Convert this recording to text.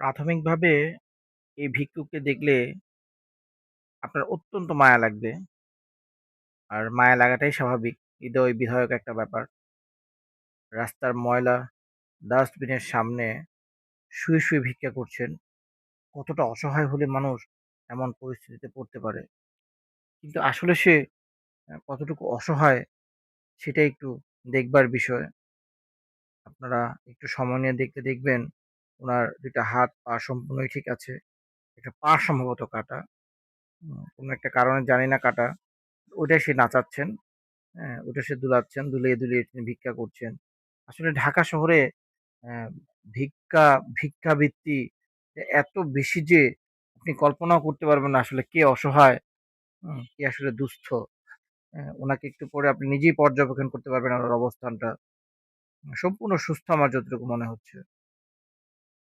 প্রাথমিকভাবে এই ভিক্ষুককে দেখলে আপনার অত্যন্ত মায়া লাগবে। আর মায়া লাগাটাই স্বাভাবিক। হৃদয় বিধায়ক একটা ব্যাপার। রাস্তার ময়লা ডাস্টবিনের সামনে শুয়ে, শুয়ে ভিক্ষা করছেন। কতটা অসহায় হলে মানুষ এমন পরিস্থিতিতে পড়তে পারে। কিন্তু আসলে সে কতটুকু অসহায় সেটা একটু দেখবার বিষয়। আপনারা একটু সময় নিয়ে দেখলে দেখবেন উনার ২ টা হাত, পা সম্পূর্ণই ঠিক আছে। একটা পা সম্ভবত কাটা। কোনো একটা কারণে জানি না কাটা। ওইটাই সে নাচাচ্ছেন। হ্যাঁ? ওইটা সে দুলাচ্ছেন। দুলিয়ে, দুলিয়ে তিনি ভিক্ষা করছেন। আসলে ঢাকা শহরে ভিক্ষা ভিক্ষাবৃত্তি এত বেশি যে আপনি কল্পনাও করতে পারবেন না আসলে কে অসহায়, কে আসলে দুস্থ। হ্যাঁ? উনাকে একটু পরে আপনি নিজেই পর্যবেক্ষণ করতে পারবেন ওনার অবস্থানটা। সম্পূর্ণ সুস্থ আমার যতটুকু মনে হচ্ছে।